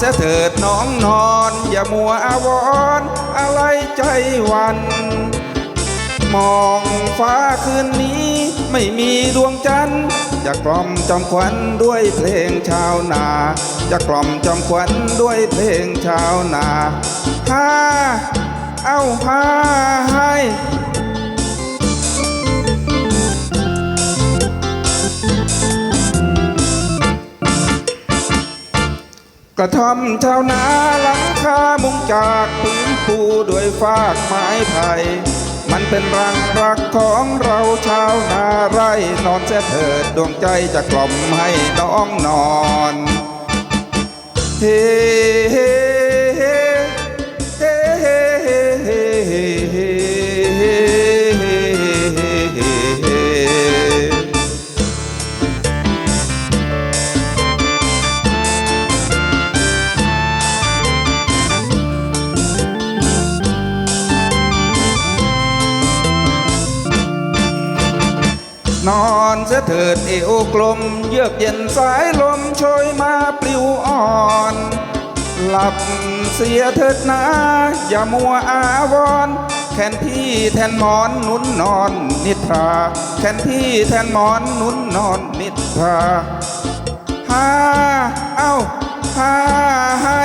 สียเถิดน้องนอน อย่ามัวอาวรอะไรใจวัน มองฟ้าคืนนี้ไม่มีดวงจันทร์จะกล่อมจอมขวัญด้วยเพลงชาวนา จะกล่อมจอมขวัญด้วยเพลงชาวนาฮ่าเอาฮ่าให้ ระท่อมชาวนาหลังคามุงจากพื้นปูด้วยฟากไม้ไผ่มันเป็นรังรักของเราชาวนาไร่นอนเสียเถิดดวงใจจะกล่อมให้น้องนอน เฮ้ นอนเสียเถิดเอวกลม เยือกเย็นสายลมโชยมาปลิวอ่อน หลับเสียเถิดนะอย่ามัวอาวรแขนพี่แทนหมอนนุ่นนอนนิทราแขนพี่แทนหมอนนุ่นนอนนิทราฮ่าเอ้าฮ่าให้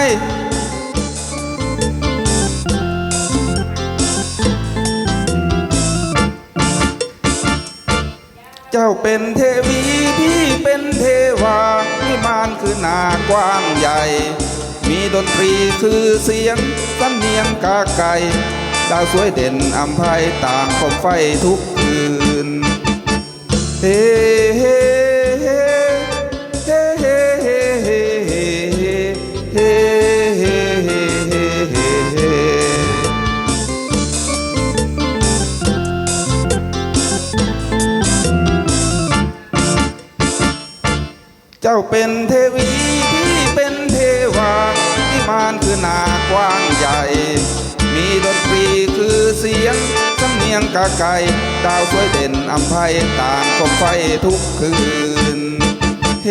เจ้าเป็นเทวีพี่เป็นเทวาวิมานคือหนากว้างใหญ่ มีดนตรีคือเสียงสำเนียงกาไก่ดาวสวยเด่นอัมภัยต่างคมไฟทุกคืนเฮ้ จ้าเป็นเทวีพี่เป็นเทวาวิมานคือนากว้างใหญ่ มีดนตรีคือเสียงสำเนียงกาไก่ดาวสวยเด่นอัมภัยต่างคมไฟทุกคืนเฮ